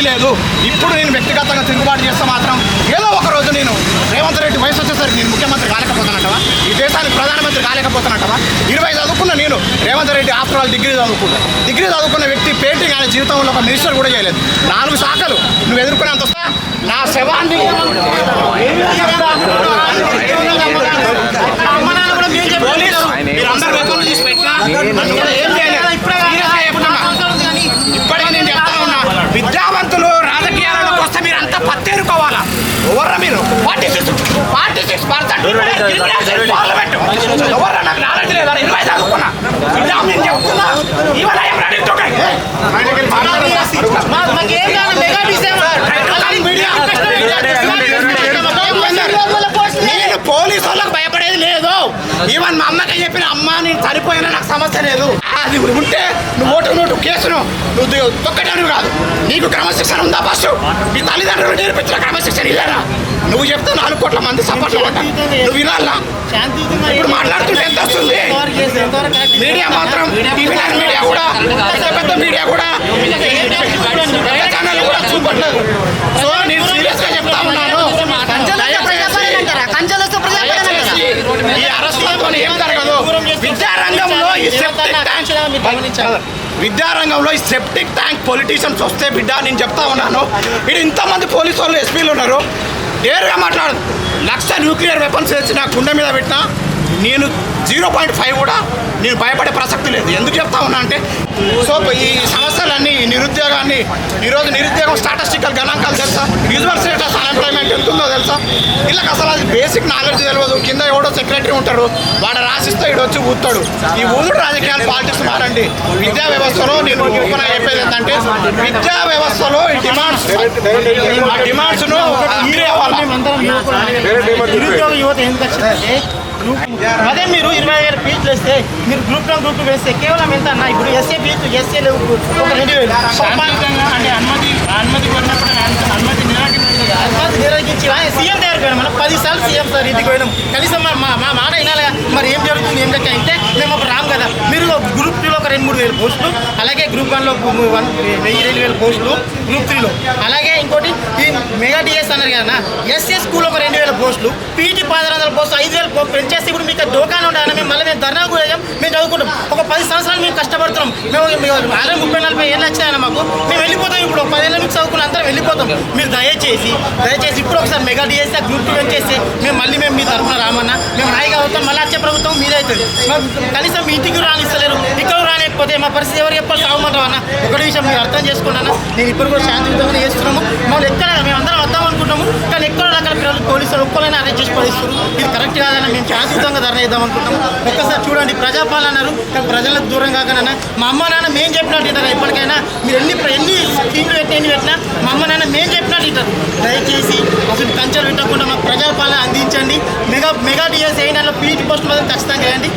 స్థితి లేదు. ఇప్పుడు నేను వ్యక్తిగతంగా తిరుగుబాటు చేస్తే మాత్రం ఏదో ఒక రోజు నేను రేవంత్ రెడ్డి వయసు వచ్చేసరికి నేను ముఖ్యమంత్రి కాలేకపోతానంటవా ఈ దేశానికి ప్రధానమంత్రి కాలేకపోతానంటవా ఇరవై చదువుకున్న నేను Revanth Reddy after all degree చదువుకున్నా. డిగ్రీ చదువుకున్న వ్యక్తి పెయింటింగ్ ఆయన జీవితంలో ఒక మినిస్టర్ కూడా చేయలేదు. నాలుగు శాఖలు నువ్వు ఎదుర్కొనేంత వస్తా నా శవాన్ని. మీరందరూ పెట్టినా, చెప్తున్నా ఇవాళ ఏం రెడీ మాకేం కాదు మెగా డిసెంబర్ మీడియా నేను పోలీసు వాళ్ళకి భయపడేది లేదు ఈవెన్ మా అమ్మకి చెప్పిన అమ్మ నేను చనిపోయినా? నాకు సమస్య లేదు. అది ఉంటే నువ్వు ఓటు నోటు కేసును నువ్వు తొక్కటానికి కాదు. నీకు క్రమశిక్షణ ఉందా ఫస్ట్? మీ తల్లిదండ్రులు నేర్పించిన క్రమశిక్షణ ఇల్లారా నువ్వు చెప్తే నాలుగు కోట్ల మంది సపోర్ట్లు ఉంటా నువ్వు వినాలా? ఇప్పుడు మాట్లాడుతుంటే ఎంత వస్తుంది? మీడియా మాత్రం మీడియా కూడా పెద్ద పెద్ద మీడియా కూడా పెద్ద ఛానల్ కూడా చూపట్లేదు సో నేను సీరియస్గా చెప్తా ఉన్నాను దయచేసి ఈ అరెస్టులతో ఏం జరగదు విద్యారంగంలో ఈ సెప్టిక్ విద్యారంగంలో ఈ సెప్టిక్ ట్యాంక్ పొలిటీషియన్స్ వస్తే బిడ్డ నేను చెప్తా ఉన్నాను. ఇక్కడ ఇంతమంది పోలీసు వాళ్ళు ఎస్పీలు ఉన్నారు. డేరుగా మాట్లాడు. లక్ష న్యూక్లియర్ వెపన్స్ తెచ్చి నా కుండ మీద పెట్టినా నేను జీరో పాయింట్ ఫైవ్ కూడా నేను భయపడే ప్రసక్తి లేదు. ఎందుకు చెప్తా ఉన్నా అంటే సో ఈ సమస్యలన్నీ ఈ నిరుద్యోగాన్ని ఈరోజు నిరుద్యోగం స్టాటిస్టికల్ గణాంకాలు తెలుసా? యూజువల్ ఉందో తెలుసా? వీళ్ళకి అసలు అది బేసిక్ నాలెడ్జ్ తెలియదు కింద ఎవడో సెక్రటరీ ఉంటాడు. వాడు రాసిస్తే ఇడు వచ్చి ఊతాడు ఈ ఊదుడు రాజకీయాలు పాలిటిక్స్ మారండి. విద్యా వ్యవస్థలో నేను ఓపెన్ చెప్పేది ఏంటంటే విద్యా వ్యవస్థలో ఈ డిమాండ్స్ ఆ డిమాండ్స్ను మీరే నిరుద్యోగ యువత ఎందుకు వచ్చిందంటే అదే మీరు ఇరవై వేల ఫీజులు వేస్తే మీరు గ్రూప్ వన్ గ్రూప్ వేస్తే కేవలం ఎంత అన్న? ఇప్పుడు ఎస్ఏ ఫీజు ఎస్ఏ లేవు ఒక రెండు వేలు. అంటే అనుమతి అనుమతి కొన్నప్పుడు నిరాకరించలేదు అనుమతి సీఎం దగ్గరికి పోయినాం మనం. పదిసార్లు సీఎం సార్ ఇంటికి పోయినాం. కనీసం మా మా- మాట వినాలి మరి ఏం జరుగుతుంది ఏం లెక్క అంటే మేము అప్పుడు రాము కదా. మీరు గ్రూప్ టూలో రెండు మూడు వేల పోస్టులు అలాగే గ్రూప్ వన్లో వన్ వెయ్యి రెండు వేల పోస్టులు గ్రూప్ త్రీలో. అలాగే ఇంకోటి ఈ మెగా డిఎస్ అన్నారు కదా ఎస్ఏ స్కూల్ ఒక రెండు వేల పోస్టులు పీటీ పదహారు వందల పోస్టులు ఐదు వేలు పెంచేస్తే ఇప్పుడు మీకు దోకాలు ఉండాలి మేము మళ్ళీ మేము ధర్నా కూడా మేము చదువుకుంటాం. ఒక పది సంవత్సరాలు మేము కష్టపడుతున్నాం. మేము అరవై ముప్పై నలభై ఏళ్ళు వచ్చాయన్న మాకు. మేము వెళ్ళిపోతాం ఇప్పుడు ఒక పదేళ్ళ మీకు చదువుకున్న అందరం వెళ్ళిపోతాం. మీరు దయచేసి దయచేసి ఇప్పుడు ఒకసారి మెగా డిఎస్ గ్రూప్ టూ వచ్చేసి మేము మళ్ళీ మేము మీ తరఫున రామన్నా మేము హాయిగా అవుతాం మళ్ళీ వచ్చే ప్రభుత్వం మీదే కనీసం మీ ఇంటికి రానిస్తలేరు ఇక్కడ లేకపోతే మా పరిస్థితి ఎవరు చెప్పాలి సాగుమంటాం అన్న? ఒకటి విషయం మీరు అర్థం చేసుకున్నాను? నేను ఇప్పుడు కూడా శాంతియుతంగా చేస్తున్నాము. మమ్మల్ని ఎక్కడ మేము అందరం వద్దాం అనుకుంటాము కానీ ఎక్కడ అక్కడ పిల్లలు పోలీసులు ఒక్కరైనా అరెస్ట్ చేసి పడిస్తారు ఇది కరెక్ట్ కాదన్న మేము శాంతియుతంగా ధర చేద్దాం అనుకుంటాము ఒక్కసారి చూడండి ప్రజాపాలన అన్నారు కానీ ప్రజలకు దూరం కాకనన్నా. మా అమ్మ నాన్న మేము చెప్పినట్టు వింటారు ఎప్పటికైనా మీరు ఎన్ని ఎన్ని స్కీమ్లు పెట్టి ఎన్ని పెట్టినా మా అమ్మ నాన్న మేము చెప్పినట్టు దయచేసి అసలు కంచెలు పెట్టకుండా మాకు ప్రజాపాలన అందించండి. మెగా మెగా డిఎస్ వేయడంలో పీటీ పోస్ట్ మాత్రం ఖచ్చితంగా వేయండి.